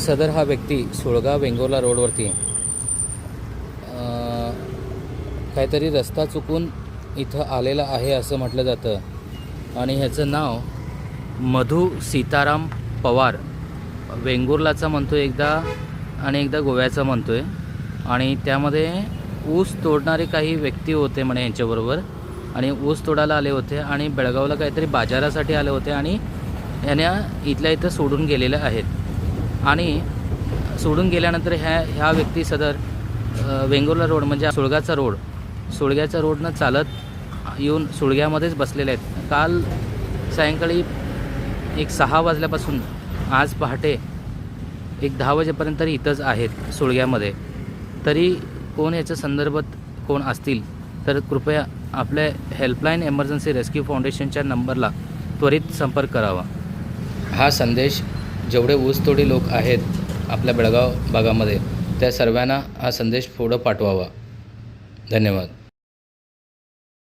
सदर हा व्यक्ती सुळगाव वेंगोला रोडवरती काहीतरी रस्ता चुकून इथं आलेला आहे असं म्हटलं जातं. आणि ह्याचं नाव मधू सीताराम पवार. वेंगुर्लाचा म्हणतो एकदा आणि एकदा गोव्याचा म्हणतो आहे आणि त्यामध्ये ऊस तोडणारे काही व्यक्ती होते म्हणे यांच्याबरोबर. आणि ऊस तोडायला आले होते आणि बेळगावला काहीतरी बाजारासाठी आले होते आणि याने इथल्या इथं सोडून गेलेले आहेत. आणि सोडून गेल्यानंतर ह्या ह्या व्यक्ती सदर वेंगुर्ला रोड म्हणजे सुळगाचा रोड सुळग्याच्या रोडनं चालत येऊन सुळग्यामध्येच बसलेले आहेत. काल सायंकाळी एक सहा वाजल्यापासून आज पहाटे एक दहा वाजेपर्यंत तरी इथंच आहेत सुळग्यामध्ये. तरी कोण याच्या संदर्भात कोण असतील? तर कृपया आपल्या हेल्पलाईन एमर्जन्सी रेस्क्यू फाउंडेशनच्या नंबरला त्वरित संपर्क करावा. हा संदेश जेवढे ऊसतोडी लोक आहेत आपल्या बेळगाव भागामध्ये त्या सर्वांना हा संदेश पुढं पाठवावा. धन्यवाद.